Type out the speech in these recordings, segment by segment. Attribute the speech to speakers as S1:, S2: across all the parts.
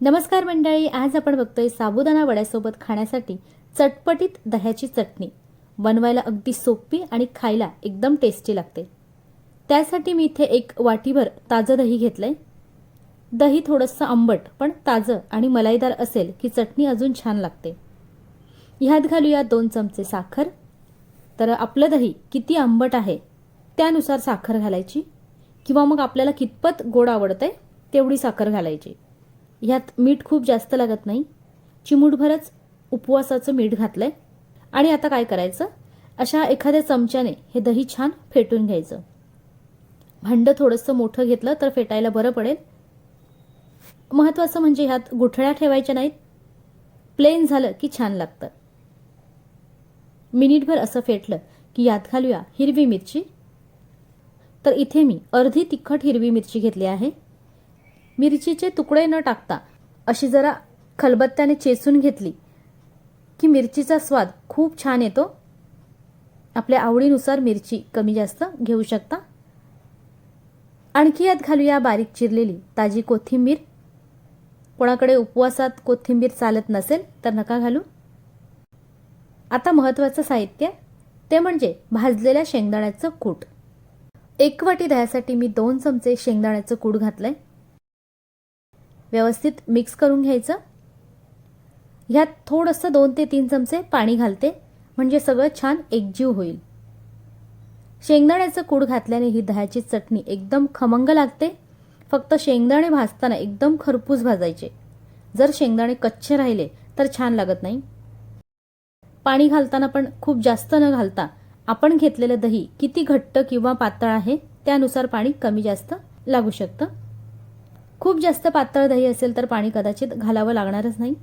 S1: नमस्कार मंडळी आज आपण बघतोय साबुदाणा वड्यासोबत खाण्यासाठी चटपटीत दह्याची चटणी. बनवायला अगदी सोपी आणि खायला एकदम टेस्टी लागते. त्यासाठी मी इथे एक वाटीभर ताजं दही घेतलंय. दही थोडंसं आंबट पण ताजं आणि मलाईदार असेल की चटणी अजून छान लागते. ह्यात घालूया दोन चमचे साखर. तर आपलं दही किती आंबट आहे त्यानुसार साखर घालायची. किंवा मग आपल्याला कितपत गोड आवडतंय तेवढी साखर घालायची. ह्यात मीठ खूप जास्त लागत नाही. चिमूटभरच उपवासाचं मीठ घातलं आहे आणि आता काय करायचं? अशा एखाद्या चमच्याने हे दही छान फेटून घ्यायचं. भांडं थोडंसं मोठं घेतलं तर फेटायला बरं पडेल. महत्त्वाचं म्हणजे ह्यात गुठळ्या ठेवायच्या नाहीत. प्लेन झालं की छान लागतं. मिनिटभर असं फेटलं की यात घालूया हिरवी मिरची. तर इथे मी अर्धी तिखट हिरवी मिरची घेतली आहे. मिरचीचे तुकडे न टाकता अशी जरा खलबत्त्याने चेचून घेतली. की मिरचीचा स्वाद खूप छान येतो. आपल्या आवडीनुसार मिरची कमी जास्त घेऊ शकता. आणखी यात घालूया बारीक चिरलेली ताजी कोथिंबीर. कोणाकडे उपवासात कोथिंबीर चालत नसेल तर नका घालू. आता महत्त्वाचं साहित्य ते म्हणजे भाजलेल्या शेंगदाण्याचं कूट. एक वाटी दह्यासाठी मी दोन चमचे शेंगदाण्याचं कूट घातलंय. व्यवस्थित मिक्स करून घ्यायचं. ह्यात थोडंसं दोन ते तीन चमचे पाणी घालते. म्हणजे सगळं छान एकजीव होईल. शेंगदाण्याचं कूड घातल्याने ही दह्याची चटणी एकदम खमंग लागते. फक्त शेंगदाणे भाजताना एकदम खरपूस भाजायचे. जर शेंगदाणे कच्चे राहिले तर छान लागत नाही. पाणी घालताना पण खूप जास्त न घालता आपण घेतलेलं दही किती घट्ट किंवा पातळ आहे त्यानुसार पाणी कमी जास्त लागू शकतं. खूप जास्त पातळ दही असेल तर पाणी कदाचित घालावं लागणारच नाही.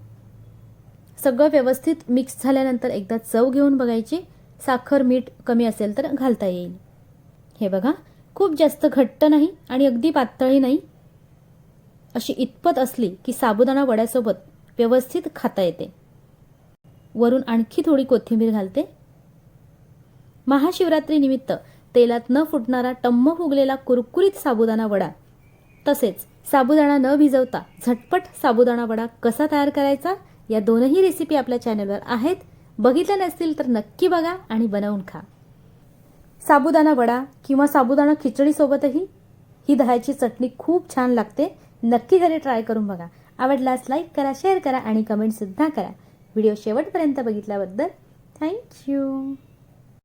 S1: सगळं व्यवस्थित मिक्स झाल्यानंतर एकदा चव घेऊन बघायची. साखर मीठ कमी असेल तर घालता येईल. हे बघा खूप जास्त घट्ट नाही आणि अगदी पातळही नाही. अशी इतपत असली की साबुदाणा वड्यासोबत व्यवस्थित खाता येते. वरून आणखी थोडी कोथिंबीर घालते. महाशिवरात्रीनिमित्त तेलात न फुटणारा टम्म फुगलेला कुरकुरीत साबुदाणा वडा तसेच साबुदाणा न भिजवता झटपट साबुदाणा वडा कसा तयार करायचा या दोनही रेसिपी आपल्या चॅनलवर आहेत. बघितल्या नसतील तर नक्की बघा आणि बनवून खा. साबुदाणा वडा किंवा साबुदाणा खिचडीसोबतही ही दह्याची चटणी खूप छान लागते. नक्की घरी ट्राय करून बघा. आवडल्यास लाईक करा शेअर करा आणि कमेंटसुद्धा करा. व्हिडिओ शेवटपर्यंत बघितल्याबद्दल थँक्यू